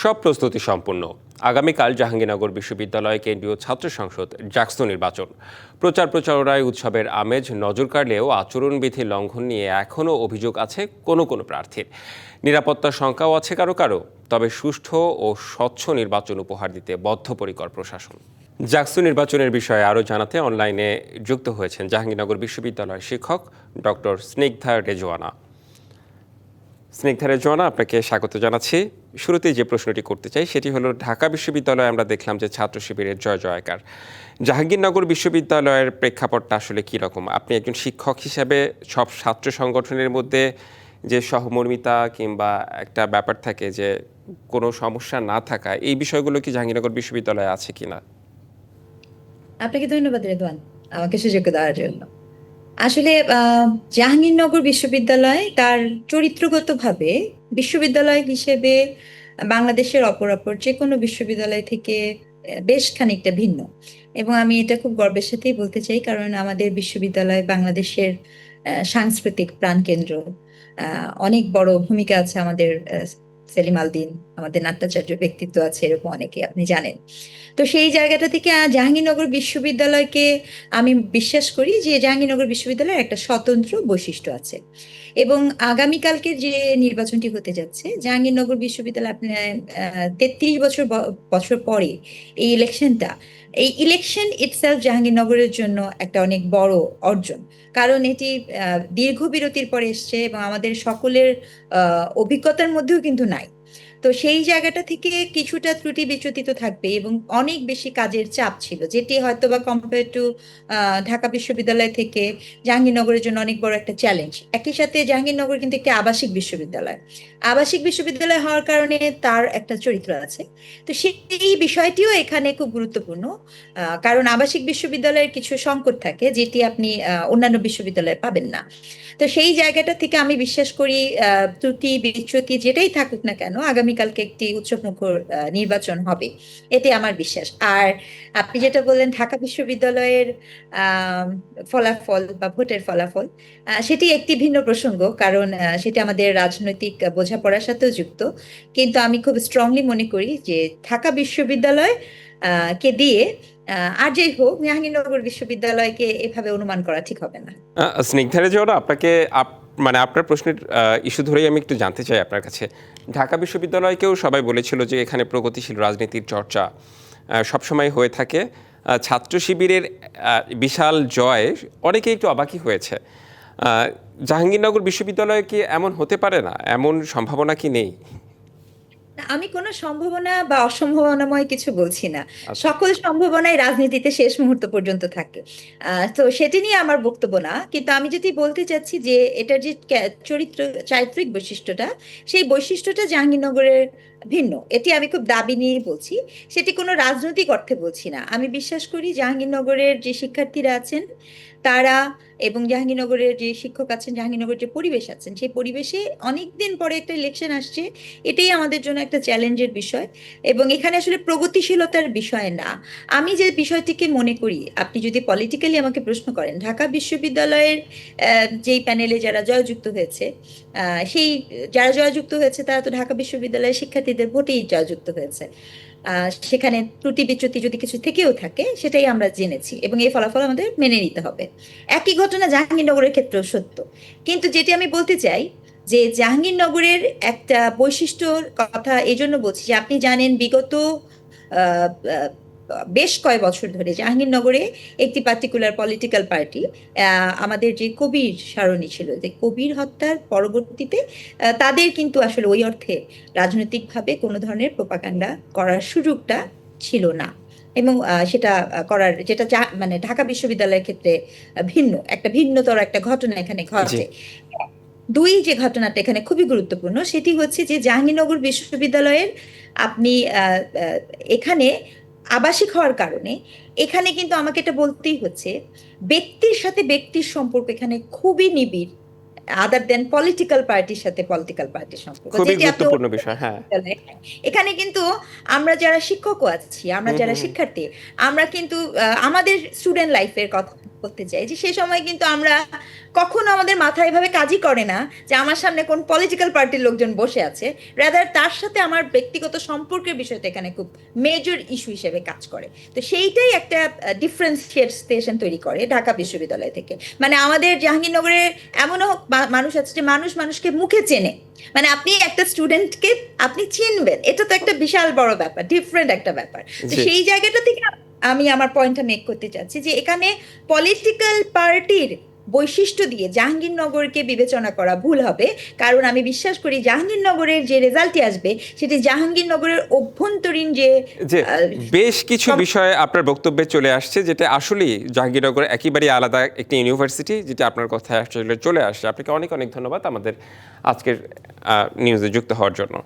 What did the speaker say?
সব প্রস্তুতি সম্পূর্ণ। আগামীকাল জাহাঙ্গীরনগর বিশ্ববিদ্যালয় কেন্দ্রীয় ছাত্র সংসদ জাকসু নির্বাচন। প্রচার প্রচারণায় উৎসবের আমেজ নজর কাড়লেও আচরণবিধি লঙ্ঘন নিয়ে এখনও অভিযোগ আছে কোনো কোনো প্রার্থীর। নিরাপত্তার শঙ্কাও আছে কারও কারও, তবে সুষ্ঠু ও স্বচ্ছ নির্বাচন উপহার দিতে বদ্ধপরিকর প্রশাসন। জাকসু নির্বাচনের বিষয়ে আরও জানাতে অনলাইনে যুক্ত হয়েছেন জাহাঙ্গীরনগর বিশ্ববিদ্যালয়ের শিক্ষক ডক্টর স্নিগ্ধা রেজওয়ানা। স্নিগ্ধা রেজওয়ানা আপনাকে স্বাগত জানাচ্ছি। শুরুতেই যে প্রশ্নটি করতে চাই, সেটি হলো, ঢাকা বিশ্ববিদ্যালয়ে আমরা দেখলাম যে ছাত্র শিবিরের জয় জয়কার। জাহাঙ্গীরনগর বিশ্ববিদ্যালয়ের প্রেক্ষাপটটা আসলে কী রকম? আপনি একজন শিক্ষক হিসাবে সব ছাত্র সংগঠনের মধ্যে যে সহমর্মিতা কিংবা একটা ব্যাপার থাকে যে কোনো সমস্যা না থাকা, এই বিষয়গুলো কি জাহাঙ্গীরনগর বিশ্ববিদ্যালয়ে আছে কিনা? আপনাকে ধন্যবাদ, রেদওয়ান। আমাকে সুযোগ দেওয়ার জন্য। আসলে জাহাঙ্গীরনগর বিশ্ববিদ্যালয় তার চরিত্রগতভাবে বিশ্ববিদ্যালয় হিসেবে বাংলাদেশের অপর অপর যে কোনো বিশ্ববিদ্যালয় থেকে বেশ খানিকটা ভিন্ন। এবং আমি এটা খুব গর্বের সাথেই বলতে চাই, কারণ আমাদের বিশ্ববিদ্যালয় বাংলাদেশের সাংস্কৃতিক প্রাণকেন্দ্র। অনেক বড় ভূমিকা আছে আমাদের সেলিম আলদিন, আমাদের নাট্যাচার্য ব্যক্তিত্ব আছে এরকম অনেকে, আপনি জানেন। তো সেই জায়গাটা থেকে জাহাঙ্গীরনগর বিশ্ববিদ্যালয়কে আমি বিশ্বাস করি যে জাহাঙ্গীরনগর বিশ্ববিদ্যালয়ের একটা স্বতন্ত্র বৈশিষ্ট্য আছে। এবং আগামীকালকে যে নির্বাচনটি হতে যাচ্ছে, জাহাঙ্গীরনগর বিশ্ববিদ্যালয় আপনার তেত্রিশ বছর বছর পরে এই ইলেকশনটা, এই ইলেকশন ইটসেলফ জাহাঙ্গীরনগরের জন্য একটা অনেক বড় অর্জন। কারণ এটি দীর্ঘ বিরতির পরে এসছে এবং আমাদের সকলের অভিজ্ঞতার মধ্যেও কিন্তু নাই। তো সেই জায়গাটা থেকে কিছুটা ত্রুটি বিচ্যুতিত থাকবে এবং অনেক বেশি কাজের চাপ ছিল, যেটি হয়তো বা কম্পেয়ার টু ঢাকা বিশ্ববিদ্যালয় থেকে জাহাঙ্গীরনগরের জন্য অনেক বড় একটা চ্যালেঞ্জ একই সাথে জাহাঙ্গীরনগর কিন্তু একটি আবাসিক বিশ্ববিদ্যালয়। আবাসিক বিশ্ববিদ্যালয় হওয়ার কারণে তার একটা চরিত্র আছে। তো সেই বিষয়টিও এখানে খুব গুরুত্বপূর্ণ কারণ আবাসিক বিশ্ববিদ্যালয়ের কিছু সংকট থাকে যেটি আপনি অন্যান্য বিশ্ববিদ্যালয়ে পাবেন না। তো সেই জায়গাটা থেকে আমি বিশ্বাস করি ত্রুটি বিচ্যুতি যেটাই থাকুক না কেন আগামীকালকে একটি উৎসবমুখর নির্বাচন হবে। এতে আমার বিশ্বাস। আর আপনি যেটা বললেন ঢাকা বিশ্ববিদ্যালয়ের ফলাফল বা ভোটের ফলাফল সেটি একটি ভিন্ন প্রসঙ্গ কারণ সেটি আমাদের রাজনৈতিক বোঝাপড়ার সাথেও যুক্ত। কিন্তু আমি খুব স্ট্রংলি মনে করি যে ঢাকা বিশ্ববিদ্যালয় কে দিয়ে আর যেই হোক জাহাঙ্গীরনগর বিশ্ববিদ্যালয়কে এভাবে অনুমান করা ঠিক হবে না। আহ, স্নিগ্ধা আপনাকে আপ- মানে আপনার প্রশ্নের ইস্যু ধরেই আমি একটু জানতে চাই আপনার কাছে। ঢাকা বিশ্ববিদ্যালয়কেও সবাই বলেছিল যে এখানে প্রগতিশীল রাজনীতির চর্চা সবসময় হয়ে থাকে। ছাত্র শিবিরের বিশাল জয় অনেকেই একটু অবাকি হয়েছে। জাহাঙ্গীরনগর বিশ্ববিদ্যালয়ে কি এমন হতে পারে না? এমন সম্ভাবনা কি নেই? আমি কোনো সম্ভাবনা বা অসম্ভাবনাময় কিছু বলছি না। আচ্ছা। সকল সম্ভাবনাই রাজনীতিতে শেষ মুহূর্ত পর্যন্ত থাকে। তো সেটি নিয়ে আমার বক্তব্য না কিন্তু আমি যেটি বলতে চাচ্ছি যে এটার যে চরিত্র চারিত্রিক বৈশিষ্ট্যটা সেই বৈশিষ্ট্যটা জাহাঙ্গীরনগরের ভিন্ন। এটি আমি খুব দাবি নিয়ে বলছি। সেটি কোনো রাজনৈতিক অর্থে বলছি না। আমি বিশ্বাস করি জাহাঙ্গীরনগরের যে শিক্ষার্থীরা আছেন তারা এবং জাহাঙ্গীরনগরের যে শিক্ষক আছেন, জাহাঙ্গীরনগরের যে পরিবেশ আছেন, সেই পরিবেশে অনেক দিন পরে একটা ইলেকশন আসছে। এটাই আমাদের জন্য একটা চ্যালেঞ্জের বিষয় এবং এখানে আসলে প্রগতিশীলতার বিষয় না। আমি যে বিষয়টিকে মনে করি, আপনি যদি পলিটিক্যালি আমাকে প্রশ্ন করেন, ঢাকা বিশ্ববিদ্যালয়ের যেই প্যানেলে যারা জয়যুক্ত হয়েছে সেই যারা জয়যুক্ত হয়েছে, তারা তো ঢাকা বিশ্ববিদ্যালয়ের শিক্ষার্থীদের ভোটেই জয়যুক্ত হয়েছে। সেখানে ত্রুটি বিচ্যুতি যদি কিছু থেকেও থাকে, সেটাই আমরা জেনেছি এবং এই ফলাফল আমাদের মেনে নিতে হবে। একই ঘটনা জাহাঙ্গীরনগরের ক্ষেত্রেও সত্য। কিন্তু যেটি আমি বলতে চাই, যে জাহাঙ্গীরনগরের একটা বৈশিষ্ট্যর কথা এই জন্য বলছি যে আপনি জানেন বিগত বেশ কয়েক বছর ধরে জাহাঙ্গীরনগরে একটি পার্টিকুলার পলিটিক্যাল পার্টি আমাদের যে কবির সারণী ছিল, যে কবির হত্যার পরবর্তীতে তাদের কিন্তু আসলে ওই অর্থে রাজনৈতিকভাবে কোনো ধরনের প্রোপাগান্ডা করার সুযোগটা ছিল না। এবং সেটা করার যেটা মানে ঢাকা বিশ্ববিদ্যালয়ের ক্ষেত্রে ভিন্ন একটা ভিন্নতর একটা ঘটনা এখানে ঘটে। দুই যে ঘটনাটা এখানে খুবই গুরুত্বপূর্ণ সেটি হচ্ছে যে জাহাঙ্গীরনগর বিশ্ববিদ্যালয়ের আপনি এখানে আবাসিক হওয়ার কারণে এখানে কিন্তু আমাকে এটা বলতেই হচ্ছে ব্যক্তির সাথে ব্যক্তির সম্পর্ক এখানে খুবই নিবিড়। আদার দেন পলিটিক্যাল পার্টির সাথে পলিটিক্যাল পার্টি সম্পর্ক গুরুত্বপূর্ণ বিষয় হ্যাঁ। এখানে কিন্তু আমরা যারা শিক্ষকও আছি আমরা যারা শিক্ষার্থী আমরা কিন্তু আমাদের স্টুডেন্ট লাইফের কথা করতে চাই। যে সেই সময় কিন্তু আমরা কখনো আমাদের মাথায় এভাবে কাজই করে না যে আমার সামনে কোন পলিটিক্যাল পার্টির লোকজন বসে আছে। রাদার তার সাথে আমার ব্যক্তিগত সম্পর্কের বিষয়টা এখানে খুব মেজর ইস্যু হিসেবে কাজ করে। তো সেইটাই একটা ডিফারেন্সিয়েশন তৈরি করে ঢাকা বিশ্ববিদ্যালয় থেকে। মানে আমাদের জাহাঙ্গীরনগরে এমনও মানুষ আছে যে মানুষ মানুষকে মুখে চেনে। মানে আপনি একটা স্টুডেন্টকে আপনি চিনবেন। এটা তো একটা বিশাল বড় ব্যাপার ডিফারেন্ট একটা ব্যাপার। তো সেই জায়গাটা থেকে আমি আমার পয়েন্টটা মেক করতে চাচ্ছি যে এখানে পলিটিক্যাল পার্টির বৈশিষ্ট্য দিয়ে জাহাঙ্গীরনগরকে বিবেচনা করা ভুল হবে। কারণ আমি বিশ্বাস করি জাহাঙ্গীরনগরের যে রেজাল্টটি আসবে সেটি জাহাঙ্গীরনগরের অভ্যন্তরীণ যে যে বেশ কিছু বিষয়ে আপনার বক্তব্যে চলে আসছে যেটা আসলেই জাহাঙ্গীরনগর একেবারেই আলাদা একটি ইউনিভার্সিটি যেটা আপনার কথায় আসলে চলে আসছে। আপনাকে অনেক অনেক ধন্যবাদ আমাদের আজকের নিউজে যুক্ত হওয়ার জন্য।